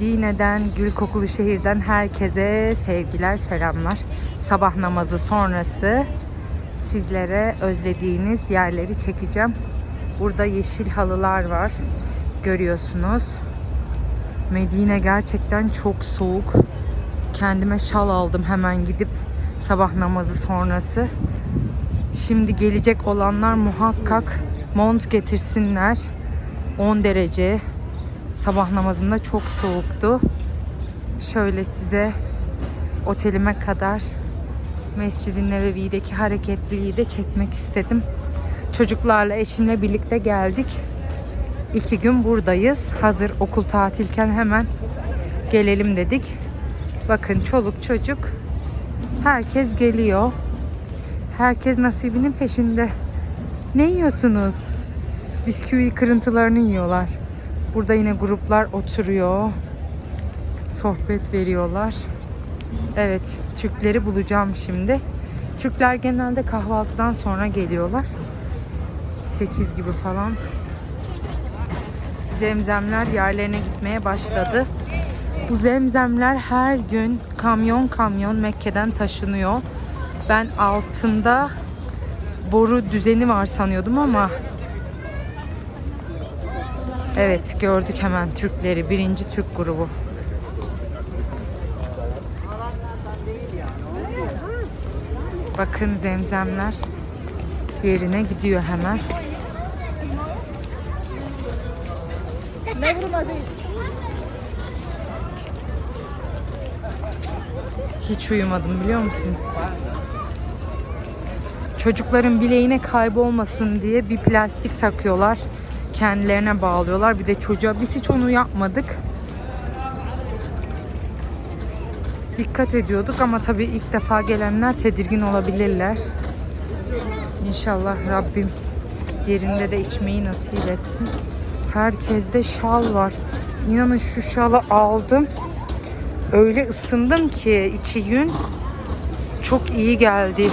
Medine'den, gül kokulu şehirden herkese sevgiler, selamlar. Sabah namazı sonrası sizlere özlediğiniz yerleri çekeceğim. Burada yeşil halılar var. Görüyorsunuz. Medine gerçekten çok soğuk. Kendime şal aldım hemen gidip sabah namazı sonrası. Şimdi gelecek olanlar muhakkak mont getirsinler. 10 derece. Sabah namazında çok soğuktu. Şöyle size otelime kadar Mescid-i Nebevi'deki hareketliliği de çekmek istedim. Çocuklarla eşimle birlikte geldik. İki gün buradayız. Hazır okul tatilken hemen gelelim dedik. Bakın çoluk çocuk herkes geliyor. Herkes nasibinin peşinde. Ne yiyorsunuz? Bisküvi kırıntılarını yiyorlar. Burada yine gruplar oturuyor. Sohbet veriyorlar. Evet, Türkleri bulacağım şimdi. Türkler genelde kahvaltıdan sonra geliyorlar. 8 gibi falan. Zemzemler yerlerine gitmeye başladı. Bu zemzemler her gün kamyon kamyon Mekke'den taşınıyor. Ben altında boru düzeni var sanıyordum ama Evet gördük hemen Türkleri. Birinci Türk grubu. Bakın zemzemler yerine gidiyor hemen. Hiç uyumadım biliyor musunuz? Çocukların bileğine kaybolmasın diye bir plastik takıyorlar. Kendilerine bağlıyorlar. Bir de çocuğa biz hiç onu yapmadık. Dikkat ediyorduk ama tabii ilk defa gelenler tedirgin olabilirler. İnşallah Rabbim yerinde de içmeyi nasip etsin. Herkeste şal var. İnanın şu şalı aldım. Öyle ısındım ki içi yün. Çok iyi geldi.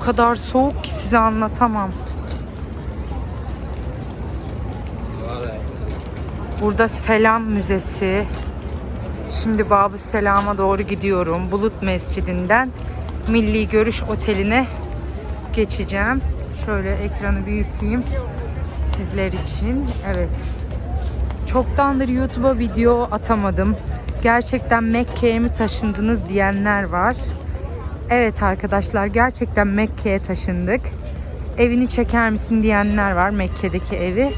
O kadar soğuk ki size anlatamam. Burada Selam Müzesi. Şimdi Babı Selam'a doğru gidiyorum. Bulut Mescidinden Milli Görüş Oteli'ne geçeceğim. Şöyle ekranı büyüteyim sizler için. Evet. Çoktandır YouTube'a video atamadım. Gerçekten Mekke'ye mi taşındınız diyenler var. Evet arkadaşlar gerçekten Mekke'ye taşındık. Evini çeker misin diyenler var Mekke'deki evi.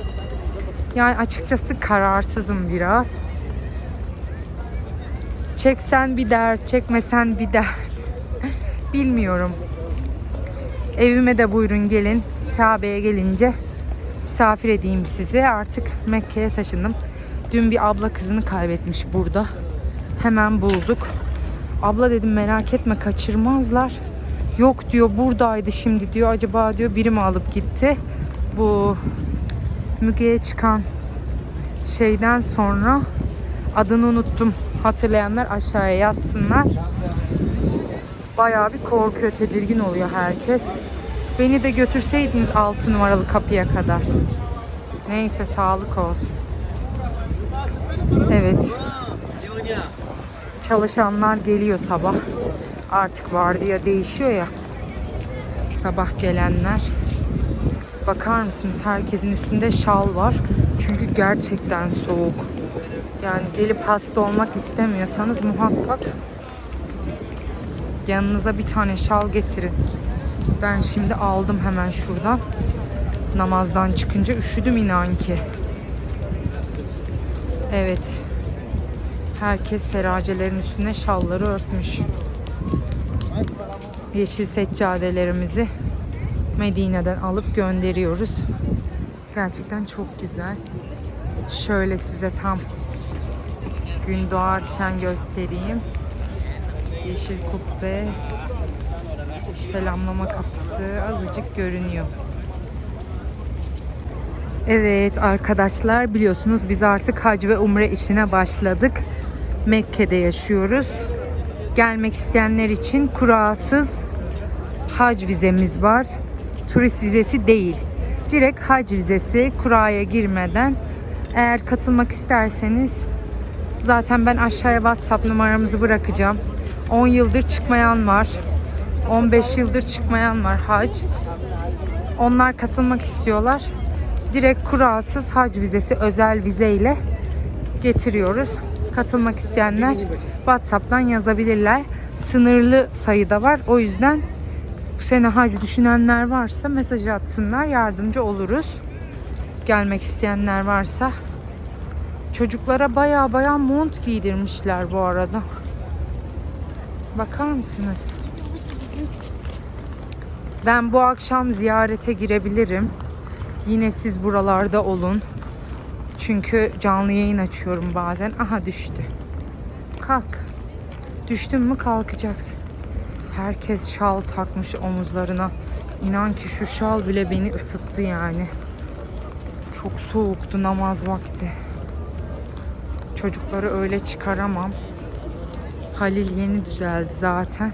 Yani açıkçası kararsızım biraz. Çeksen bir dert, çekmesen bir dert. Bilmiyorum. Evime de buyurun gelin. Kabe'ye gelince misafir edeyim sizi. Artık Mekke'ye taşındım. Dün bir abla kızını kaybetmiş burada. Hemen bulduk. Abla dedim merak etme kaçırmazlar. Yok diyor buradaydı şimdi diyor. Acaba diyor biri mi alıp gitti? Bu Müge'ye çıkan şeyden sonra adını unuttum. Hatırlayanlar aşağıya yazsınlar. Bayağı bir korkuyor, tedirgin oluyor herkes. Beni de götürseydiniz 6 numaralı kapıya kadar. Neyse sağlık olsun. Evet. Çalışanlar geliyor sabah. Artık vardiya değişiyor ya. Sabah gelenler. Bakar mısınız herkesin üstünde şal var. Çünkü gerçekten soğuk. Yani gelip hasta olmak istemiyorsanız muhakkak yanınıza bir tane şal getirin. Ben şimdi aldım hemen şuradan. Namazdan çıkınca üşüdüm inan ki. Evet. Herkes feracelerin üstüne şalları örtmüş. Yeşil seccadelerimizi Medine'den alıp gönderiyoruz. Gerçekten çok güzel. Şöyle size tam gün doğarken göstereyim. Yeşil kubbe, selamlama kapısı azıcık görünüyor. Evet arkadaşlar biliyorsunuz biz artık hac ve umre işine başladık. Mekke'de yaşıyoruz. Gelmek isteyenler için kurasız hac vizemiz var. Turist vizesi değil. Direkt hac vizesi kuraya girmeden eğer katılmak isterseniz Zaten ben aşağıya WhatsApp numaramızı bırakacağım. 10 yıldır çıkmayan var. 15 yıldır çıkmayan var hac. Onlar katılmak istiyorlar. Direkt kurasız hac vizesi özel vizeyle getiriyoruz. Katılmak isteyenler WhatsApp'tan yazabilirler. Sınırlı sayıda var. O yüzden bu sene hac düşünenler varsa mesaj atsınlar. Yardımcı oluruz. Gelmek isteyenler varsa. Çocuklara baya baya mont giydirmişler bu arada. Bakar mısınız? Ben bu akşam ziyarete girebilirim. Yine siz buralarda olun. Çünkü canlı yayın açıyorum bazen. Aha düştü. Kalk. Düştün mü kalkacaksın. Herkes şal takmış omuzlarına. İnan ki şu şal bile beni ısıttı yani. Çok soğuktu namaz vakti. Çocukları öyle çıkaramam. Halil yeni düzeldi zaten.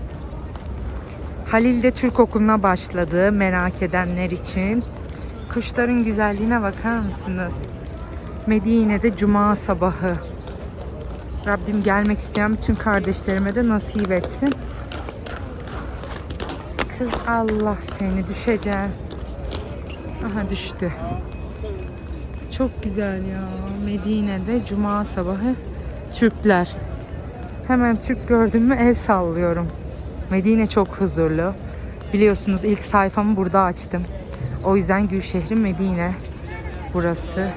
Halil de Türk okuluna başladı merak edenler için. Kuşların güzelliğine bakar mısınız? Medine'de cuma sabahı. Rabbim gelmek isteyen bütün kardeşlerime de nasip etsin. Allah seni düşeceğim. Aha düştü. Çok güzel ya. Medine'de cuma sabahı Türkler. Hemen Türk gördüm mü el sallıyorum. Medine çok huzurlu. Biliyorsunuz ilk sayfamı burada açtım. O yüzden Gülşehir Medine burası.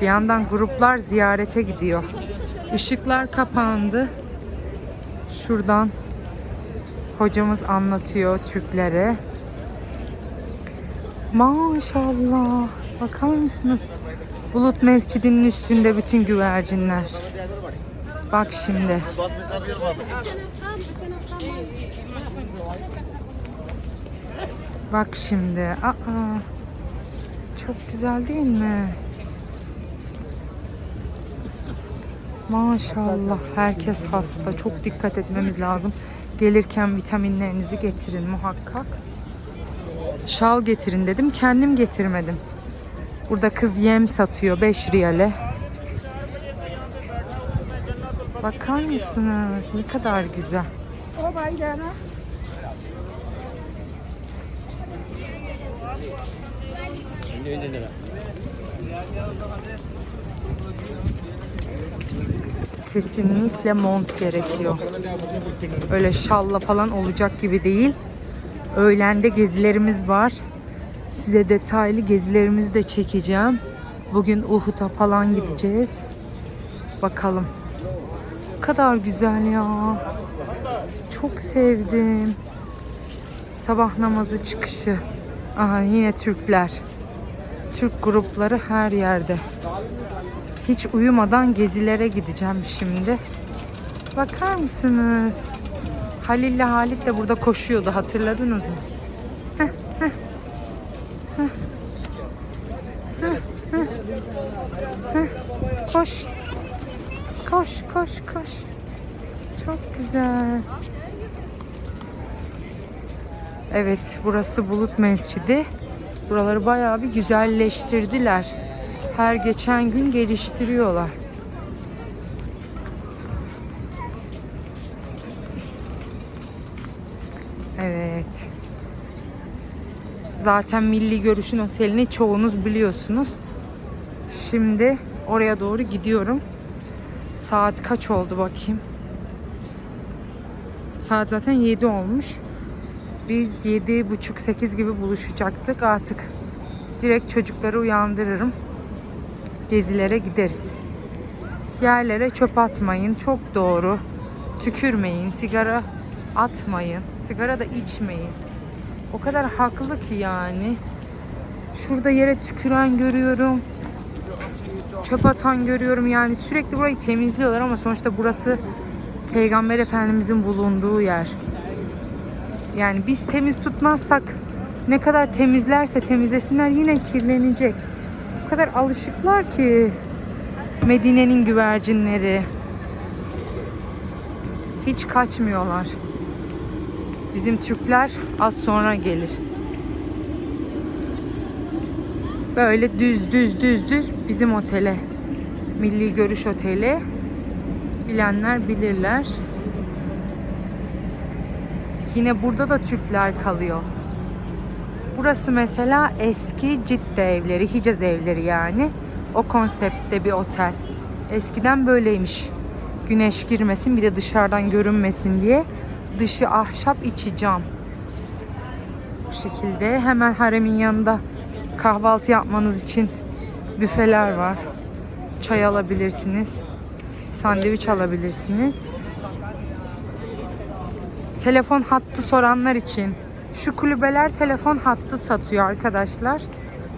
Bir yandan gruplar ziyarete gidiyor. Işıklar kapandı. Şuradan hocamız anlatıyor Türklere. Maşallah. Bakar mısınız? Bulut Mescidi'nin üstünde bütün güvercinler. Bak şimdi. Bak şimdi. Aa. Çok güzel değil mi? Maşallah herkes hasta. Çok dikkat etmemiz lazım. Gelirken vitaminlerinizi getirin muhakkak. Şal getirin dedim. Kendim getirmedim. Burada kız yem satıyor 5 riyale. Bakar mısınız? Ne kadar güzel. Kesinlikle mont gerekiyor. Öyle şalla falan olacak gibi değil. Öğlende gezilerimiz var. Size detaylı gezilerimizi de çekeceğim. Bugün Uhud'a falan gideceğiz. Bakalım. Ne kadar güzel ya. Çok sevdim. Sabah namazı çıkışı. Aha yine Türkler. Türk grupları her yerde. Hiç uyumadan gezilere gideceğim şimdi. Bakar mısınız? Halil ile Halit de burada koşuyordu hatırladınız mı? Heh, heh. Heh. Heh. Koş. Koş koş koş. Çok güzel. Evet burası Bulut Mescidi. Buraları bayağı bir güzelleştirdiler. Her geçen gün geliştiriyorlar. Evet. Zaten Milli Görüş'ün otelini çoğunuz biliyorsunuz. Şimdi oraya doğru gidiyorum. Saat kaç oldu bakayım. Saat zaten 7 olmuş. Biz 7.30-8 gibi buluşacaktık. Artık direkt çocukları uyandırırım. Gezilere gideriz. Yerlere çöp atmayın. Çok doğru. Tükürmeyin. Sigara atmayın. Sigara da içmeyin. O kadar haklı ki yani. Şurada yere tüküren görüyorum. Çöp atan görüyorum. Yani sürekli burayı temizliyorlar ama sonuçta burası Peygamber Efendimizin bulunduğu yer. Yani biz temiz tutmazsak ne kadar temizlerse temizlesinler yine kirlenecek. O kadar alışıklar ki Medine'nin güvercinleri. Hiç kaçmıyorlar. Bizim Türkler az sonra gelir. Böyle düz düz düz düz bizim otele. Milli Görüş Oteli. Bilenler bilirler. Yine burada da Türkler kalıyor. Burası mesela eski Cidde evleri, Hicaz evleri yani. O konseptte bir otel. Eskiden böyleymiş. Güneş girmesin bir de dışarıdan görünmesin diye. Dışı ahşap, içi cam. Bu şekilde hemen haremin yanında kahvaltı yapmanız için büfeler var. Çay alabilirsiniz. Sandviç alabilirsiniz. Telefon hattı soranlar için şu kulübeler telefon hattı satıyor arkadaşlar.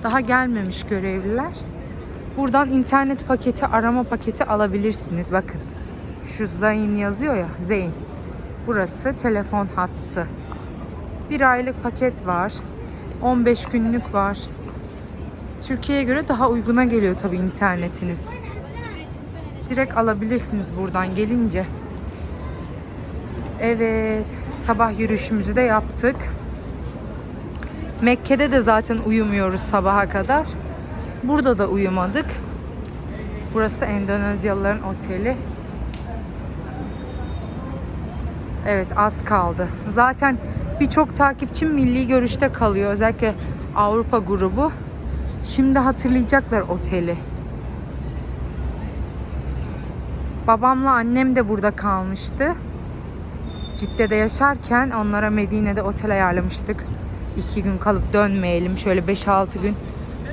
Daha gelmemiş görevliler. Buradan internet paketi, arama paketi alabilirsiniz. Bakın. Şu Zayn yazıyor ya. Zeyn. Burası telefon hattı. Bir aylık paket var. 15 günlük var. Türkiye'ye göre daha uyguna geliyor tabii internetiniz. Direkt alabilirsiniz buradan gelince. Evet, sabah yürüyüşümüzü de yaptık. Mekke'de de zaten uyumuyoruz sabaha kadar. Burada da uyumadık. Burası Endonezyalıların oteli. Evet az kaldı. Zaten birçok takipçim milli görüşte kalıyor. Özellikle Avrupa grubu. Şimdi hatırlayacaklar oteli. Babamla annem de burada kalmıştı. Cidde'de yaşarken onlara Medine'de otel ayarlamıştık. İki gün kalıp dönmeyelim. Şöyle 5-6 gün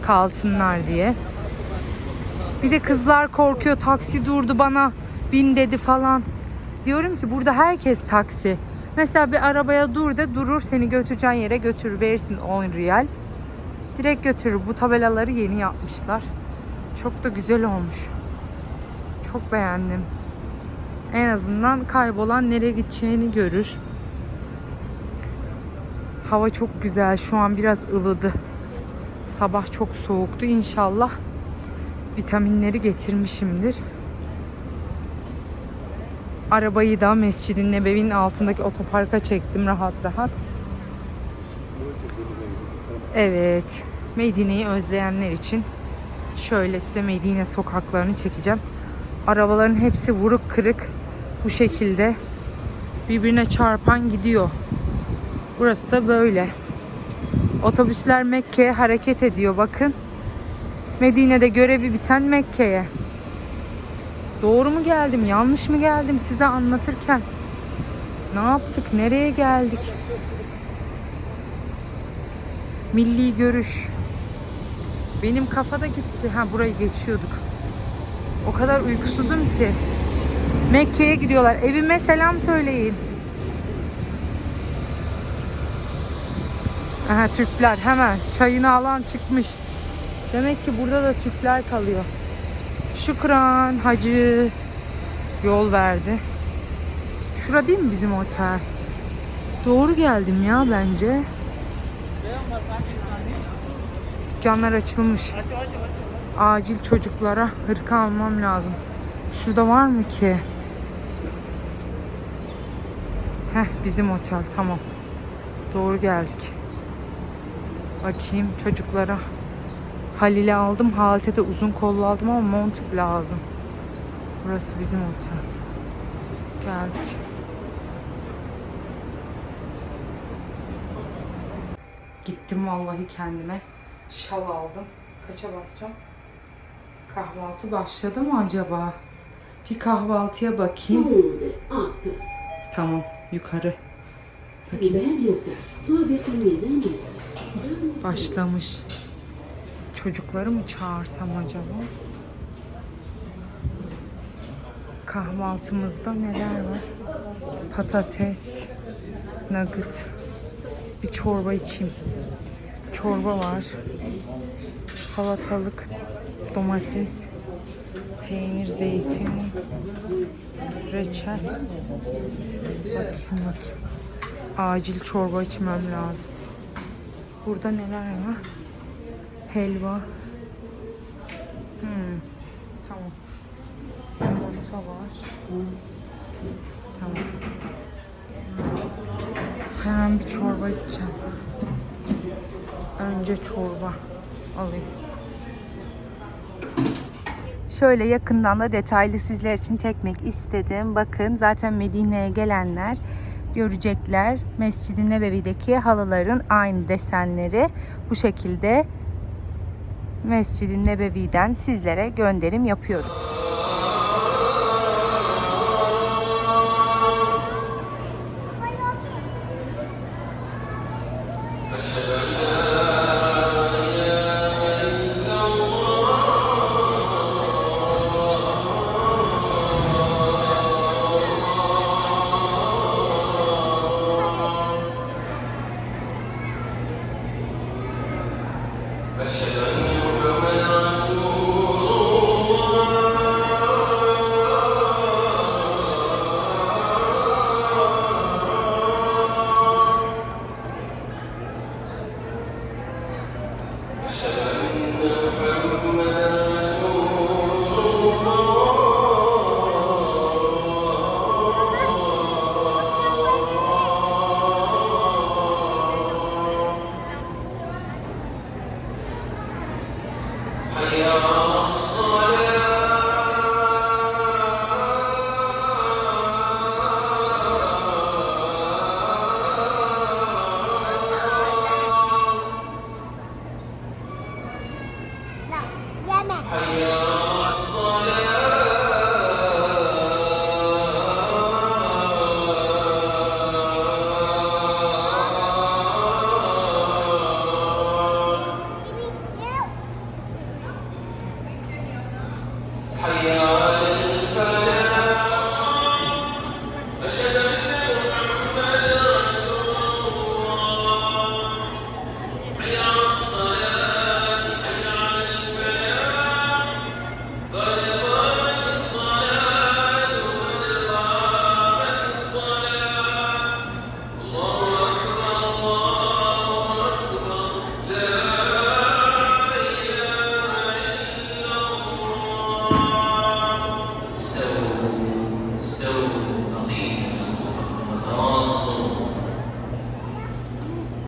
kalsınlar diye. Bir de kızlar korkuyor. Taksi durdu bana bin dedi falan. Diyorum ki burada herkes taksi. Mesela bir arabaya dur de durur seni götüreceğin yere götürür verirsin 10 riyal. Direkt götürür. Bu tabelaları yeni yapmışlar. Çok da güzel olmuş. Çok beğendim. En azından kaybolan nereye gideceğini görür. Hava çok güzel. Şu an biraz ılıdı. Sabah çok soğuktu. İnşallah vitaminleri getirmişimdir. Arabayı da Mescid-i Nebevi'nin altındaki otoparka çektim rahat rahat. Evet. Medine'yi özleyenler için şöyle size Medine sokaklarını çekeceğim. Arabaların hepsi vuruk kırık bu şekilde birbirine çarpan gidiyor. Burası da böyle. Otobüsler Mekke'ye hareket ediyor bakın. Medine'de görevi biten Mekke'ye. Doğru mu geldim, yanlış mı geldim size anlatırken? Ne yaptık, nereye geldik? Milli görüş. Benim kafada gitti. Ha burayı geçiyorduk. O kadar uykusuzum ki. Mekke'ye gidiyorlar. Evime selam söyleyin. Aha Türkler hemen çayını alan çıkmış. Demek ki burada da Türkler kalıyor. Şükran hacı yol verdi. Şura değil mi bizim otel? Doğru geldim ya bence. Dükkanlar açılmış. Acil çocuklara hırka almam lazım. Şurada var mı ki? Heh bizim otel tamam. Doğru geldik. Bakayım çocuklara. Halil'i aldım. Halte de uzun kollu aldım ama mont lazım. Burası bizim otel. Geldik. Gittim vallahi kendime. Şal aldım. Kaça basacağım? Kahvaltı başladı mı acaba? Bir kahvaltıya bakayım. Tamam yukarı. Bakayım. Başlamış. Çocukları mı çağırsam acaba? Kahvaltımızda neler var? Patates, nugget. Bir çorba içeyim. Çorba var. Salatalık, domates, peynir, zeytin, reçel. Bakayım bakayım. Acil çorba içmem lazım. Burada neler var? Helva. Hmm. Tamam. Yumurta var. Tamam. Hemen bir çorba içeceğim. Önce çorba alayım. Şöyle yakından da detaylı sizler için çekmek istedim. Bakın zaten Medine'ye gelenler görecekler. Mescid-i Nebevi'deki halıların aynı desenleri bu şekilde Mescid-i Nebevi'den sizlere gönderim yapıyoruz.